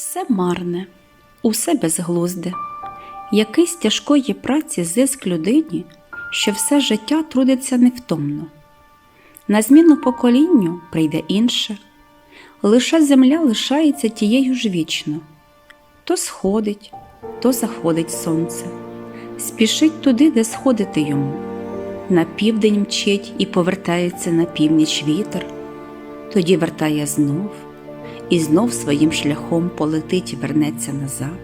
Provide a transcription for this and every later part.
Все марне, усе безглузде, якийсь тяжкої праці зиск людині, що все життя трудиться невтомно. На зміну поколінню прийде інше, лише земля лишається тією ж вічно, то сходить, то заходить сонце, спішить туди, де сходити йому. На південь мчить і повертається на північ вітер, тоді вертає знов і знов своїм шляхом полетить і вернеться назад.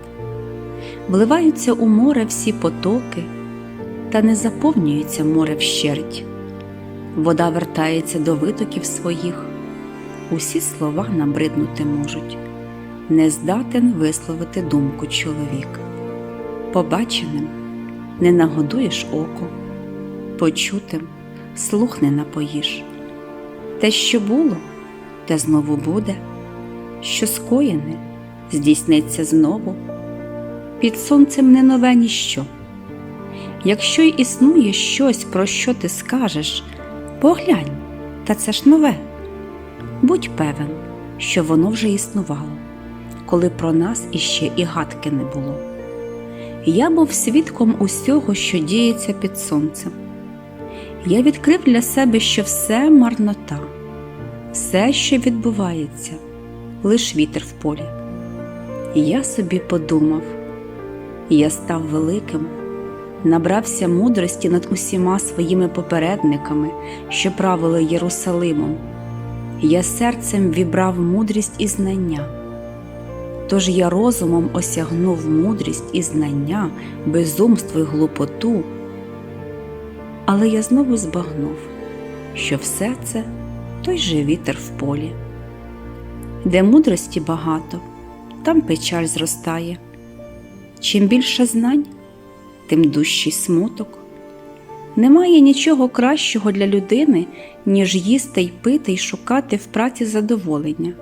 Вливаються у море всі потоки, та не заповнюється море вщерть. Вода вертається до витоків своїх, усі слова набриднути можуть, не здатен висловити думку чоловік. Побаченим не нагодуєш око, почутим слух не напоїш. Те, що було, те знову буде, що скоєне, здійсниться знову. Під сонцем не нове ніщо. Якщо й існує щось, про що ти скажеш, поглянь, та це ж нове. Будь певен, що воно вже існувало, коли про нас іще і гадки не було. Я був свідком усього, що діється під сонцем. Я відкрив для себе, що все марнота, все, що відбувається, лиш вітер в полі. І я собі подумав, я став великим, набрався мудрості над усіма своїми попередниками, що правили Єрусалимом. Я серцем вібрав мудрість і знання. Тож я розумом осягнув мудрість і знання, безумство й глупоту. Але я знову збагнув, що все це той же вітер в полі. Де мудрості багато, там печаль зростає. Чим більше знань, тим дужчий смуток. Немає нічого кращого для людини, ніж їсти й пити й шукати в праці задоволення.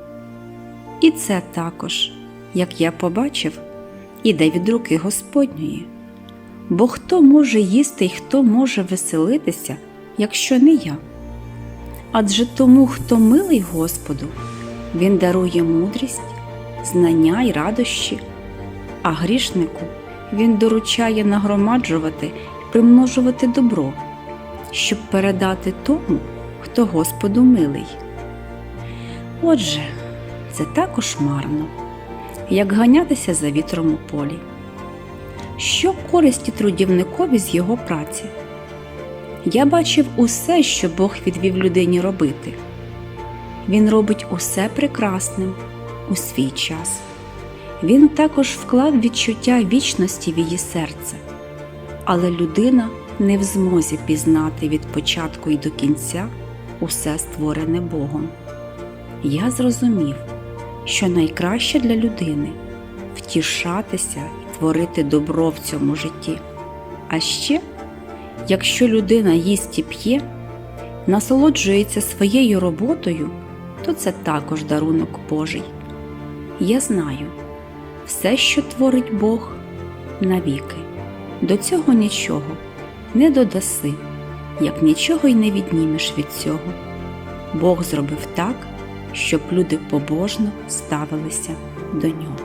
І це також, як я побачив, іде від руки Господньої. Бо хто може їсти й хто може веселитися, якщо не я? Адже тому, хто милий Господу, Він дарує мудрість, знання й радощі, а грішнику Він доручає нагромаджувати й примножувати добро, щоб передати тому, хто Господу милий. Отже, це також марно, як ганятися за вітром у полі. Що користі трудівникові з його праці? Я бачив усе, що Бог відвів людині робити. Він робить усе прекрасним у свій час. Він також вклав відчуття вічності в її серце, але людина не в змозі пізнати від початку і до кінця усе створене Богом. Я зрозумів, що найкраще для людини втішатися і творити добро в цьому житті. А ще, якщо людина їсть і п'є, насолоджується своєю роботою, то це також дарунок Божий. Я знаю, все, що творить Бог, навіки, до цього нічого не додаси, як нічого й не віднімеш від цього. Бог зробив так, щоб люди побожно ставилися до нього.